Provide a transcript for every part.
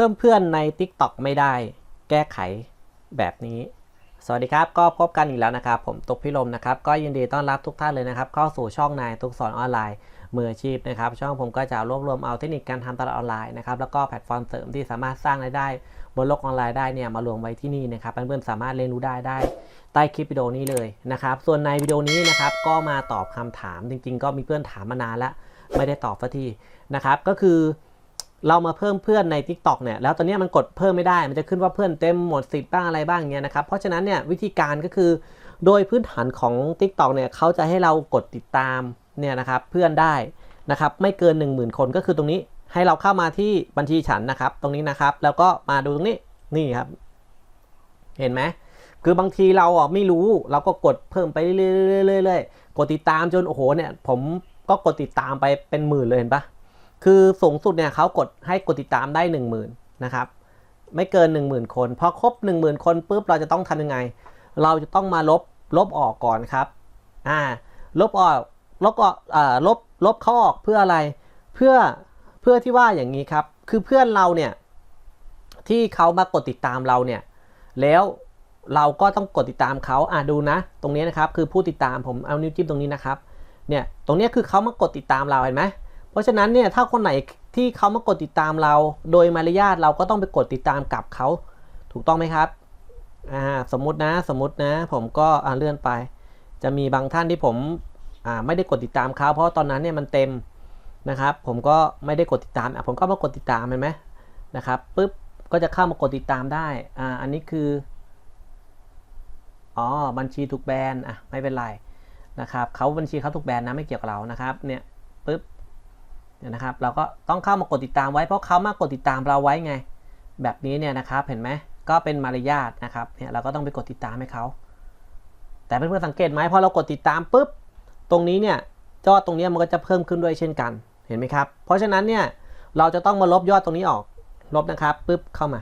พิ่มเพื่อนใน TikTok ไม่ได้ แก้ไขแบบนี้ สวัสดีครับ ก็พบกันอีกแล้วนะครับ ผมตุกพิรมนะครับ ก็ยินดีต้อนรับทุกท่านเลยนะครับ เข้าสู่ช่องนายตุกสอนออนไลน์มืออาชีพนะครับ ช่องผมก็จะรวบรวมเอาเทคนิคการทำตลาดออนไลน์นะครับ แล้วก็แพลตฟอร์มเสริมที่สามารถสร้างรายได้บนโลกออนไลน์ได้เนี่ยมารวมไว้ที่นี่นะครับ เพื่อนๆสามารถเรียนรู้ได้ได้ใต้คลิปวิดีโอนี้เลยนะครับ ส่วนในวิดีโอนี้นะครับ ก็มาตอบคำถามจริง ๆ ก็มีเพื่อนถามมานานแล้วไม่ได้ตอบสักทีนะครับ ก็คือ เรามาเพิ่มเพื่อนใน Tik t o อกเนี่ยแล้วตอนนี้มันกดเพิ่มไม่ได้ มันจะขึ้นว่าเพื่อนเต็มหมดสิทธิ์บ้างอะไรบ้างเงี้ยนะครับ เพราะฉะนั้นเนี่ยวิธีการก็คือ โดยพื้นฐานของ Tik t o อกเนี่ยเขาจะให้เรากดติดตามเนี่ยนะครับเพื่อนได้นะครับไม่เกิน 1 0,000 คนก็คือตรงนี้ให้เราเข้ามาที่บัญชีฉันนะครับ ตรงนี้นะครับ แล้วก็มาดูตรงนี้นี่ครับ เห็นไหมคือบางทีเราอะไม่รู้เราก็กดเพิ่มไปเรื่อยๆๆๆกดติดตามจนโอ้โหเนี่ย ผมก็กดติดตามไปเป็นหมื่นเลยเห็นปะ คือสูงสุดเนี่ยเขากดให้กดติดตามได้ 1 0,000นะครับไม่เกิน 1 0,000 คนพอครบ 1 0,000 คนปุ๊บเราจะต้องทำยังไง เราจะต้องมาลบลบออกก่อนครับอ่าลบออกลบออกอ่าลบลบเขาออกเพื่ออะไรเพื่อเพื่อที่ว่าอย่างนี้ครับ คือเพื่อนเราเนี่ยที่เขามากดติดตามเราเนี่ยแล้วเราก็ต้องกดติดตามเขาอ่าดูนะ ตรงนี้นะครับคือผู้ติดตามผมเอานิ้วจิ้มตรงนี้นะครับเนี่ยตรงนี้คือเขามากดติดตามเราเห็นไหมเราะฉะนั้นเนี่ยถ้าคนไหนที่เขามากดติดตามเรา โดยมารยาทเราก็ต้องไปกดติดตามกลับเขาถูกต้องไหมครับอ่าสมมุตินะสมมุตินะ ผมก็อ่าเลื่อนไป จะมีบางท่านที่ผมอ่าไม่ได้กดติดตามเขาเพราะตอนนั้นเนี่ยมันเต็มนะครับ ผมก็ไม่ได้กดติดตามอะผมก็มากดติดตามเห็นไหมนะครับปุ๊บก็จะเข้ามากดติดตามได้อ่าอันนี้คืออ๋อบัญชีถูกแบนอะไม่เป็นไรนะครับเขาบัญชีเขาถูกแบนนะไม่เกี่ยวกับเรานะครับเนี่ยปึ๊บ เนี่ยนะครับเราก็ต้องเข้ามากดติดตามไว้เพราะเขามากดติดตามเราไว้ไง แบบนี้เนี่ยนะครับเห็นไหมก็เป็นมารยาทนะครับเนี่ยเราก็ต้องไปกดติดตามให้เขาแต่เพื่อนๆสังเกตไหมพอเรากดติดตามปุ๊บตรงนี้เนี่ยยอดตรงนี้มันก็จะเพิ่มขึ้นด้วยเช่นกันเห็นไหมครับ เพราะฉะนั้นเนี่ยเราจะต้องมาลบยอดตรงนี้ออกลบนะครับปุ๊บเข้ามา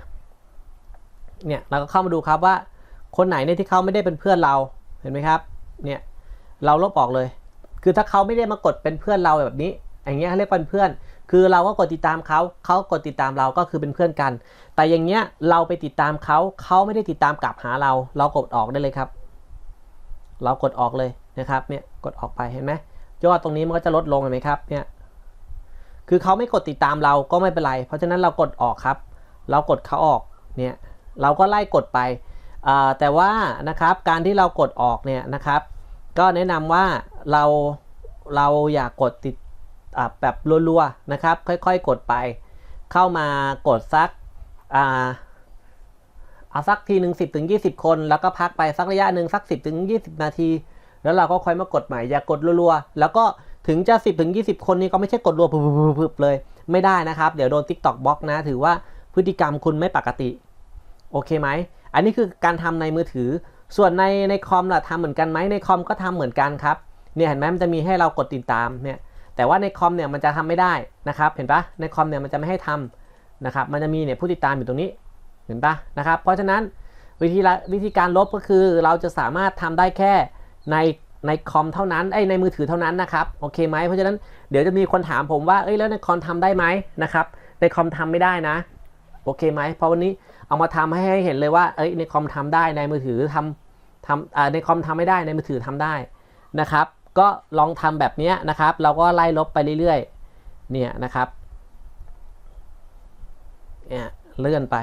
เนี่ยเราก็เข้ามาดูครับว่าคนไหนเนี่ยที่เขาไม่ได้เป็นเพื่อนเราเห็นไหมครับเนี่ยเราลบออกเลย คือถ้าเขาไม่ได้มากดเป็นเพื่อนเราแบบนี้ อย่างเงี้ยเรียกเป็นเพื่อน คือเราก็กดติดตามเขาเขากดติดตามเราก็คือเป็นเพื่อนกัน แต่อย่างเงี้ยเราไปติดตามเขาเขาไม่ได้ติดตามกลับหาเรา เรากดออกได้เลยครับ เรากดออกเลยนะครับเนี่ยกดออกไปเห็นไหมยอดตรงนี้มันก็จะลดลงเห็นไหมครับเนี่ยคือเขาไม่กดติดตามเราก็ไม่เป็นไร เพราะฉะนั้นเรากดออกครับ เรากดเขาออกเนี่ยเราก็ไล่กดไปแต่ว่านะครับการที่เรากดออกเนี่ยนะครับ ก็แนะนำว่าเราเราอย่ากกดติด แบบรัวๆนะครับ ค่อยๆ กดไป เข้ามากดสักเอาสักทีหนึ่งสิบถึงยี่สิบคน แล้วก็พักไปสักระยะหนึ่งสัก10ถึง20นาที แล้วเราก็ค่อยมากดใหม่อย่ากดรัวๆ แล้วก็ถึงจะ10ถึง20คนนี้ก็ไม่ใช่กดรัวพึบๆเลย ไม่ได้นะครับ เดี๋ยวโดน TikTok บล็อกนะ ถือว่าพฤติกรรมคุณไม่ปกติ โอเคไหม อันนี้คือการทำในมือถือ ส่วนในในคอมล่ะทำเหมือนกันไหมในคอมก็ทำเหมือนกันครับ เนี่ยเห็นไหมมันจะมีให้เรากดติดตามเนี่ย แต่ว่าในคอมเนี่ยมันจะทำไม่ได้นะครับ เห็นปะในคอมเนี่ยมันจะไม่ให้ทำนะครับ มันจะมีเนี่ยผู้ติดตามอยู่ตรงนี้ เห็นปะนะครับ เพราะฉะนั้นวิธีวิธีการลบก็คือเราจะสามารถทำได้แค่ในในคอมเท่านั้นไอ้ในมือถือเท่านั้นนะครับโอเคไหมเพราะฉะนั้นเดี๋ยวจะมีคนถามผมว่าเอ้ยแล้วในคอมทำได้ไหมนะครับในคอมทำไม่ได้นะโอเคไหมเพราะวันนี้เอามาทำให้ให้เห็นเลยว่าเอ้ยในคอมทำได้ในมือถือทำทำในคอมทำไม่ได้ในมือถือทำได้นะครับ ก็ลองทำแบบนี้นะครับ เราก็ไล่ลบไปเรื่อยๆ เนี่ยนะครับเนี่ยเลื่อนไป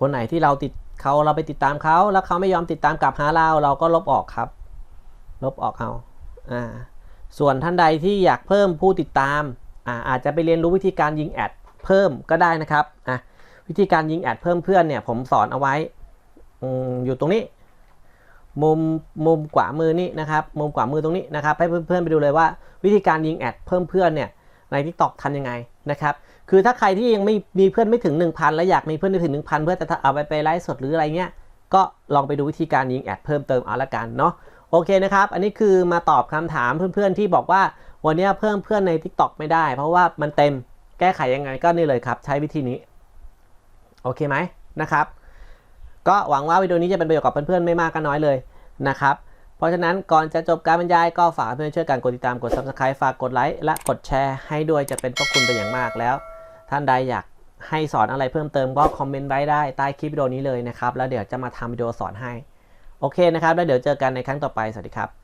คนไหนที่เราติดเขาเราไปติดตามเขาแล้วเขาไม่ยอมติดตามกลับหาเราเราก็ลบออกครับ ลบออกเอาอ่าส่วนท่านใดที่อยากเพิ่มผู้ติดตามอ่าอาจจะไปเรียนรู้วิธีการยิงแอดเพิ่มก็ได้นะครับอะวิธีการยิงแอดเพิ่มเพื่อนเนี่ยผมสอนเอาไว้ออยู่ตรงนี้ มุมมุมขวามือนี่นะครับมุมขวามือตรงนี้นะครับให้เพื่อนๆไปดูเลยว่า วิธีการยิงแอดเพิ่มเพื่อนเนี่ยใน TikTok ทำยังไงนะครับคือถ้าใครที่ยังไม่มีเพื่อนไม่ถึง 1,000 แล้วอยากมีเพื่อนถึง 1,000 เพื่อจะเอาไปไปไลฟ์สดหรืออะไรเงี้ยก็ลองไปดูวิธีการยิงแอดเพิ่มเติมเอาละกันเนาะโอเคนะครับอันนี้คือมาตอบคำถามเพื่อนๆที่บอกว่าวันนี้เพิ่มเพื่อนใน TikTok ไม่ได้ เพราะว่ามันเต็มแก้ไขยังไงก็นี่เลยครับ ใช้วิธีนี้ โอเคไหมนะครับ ก็หวังว่าวิดีโอนี้จะเป็นประโยชน์กับเพื่อนๆไม่มากก็น้อยเลยนะครับ เพราะฉะนั้นก่อนจะจบการบรรยายก็ฝากเพื่อนช่วยกันกดติดตามกด subscribe ฝากกดไลค์และกดแชร์ให้ด้วยจะเป็นพระคุณเป็นอย่างมากแล้ว ท่านใดอยากให้สอนอะไรเพิ่มเติมก็คอมเมนต์ไว้ได้ใต้คลิปวิดีโอนี้เลยนะครับ แล้วเดี๋ยวจะมาทำวิดีโอสอนให้ โอเคนะครับ แล้วเดี๋ยวเจอกันในครั้งต่อไป สวัสดีครับ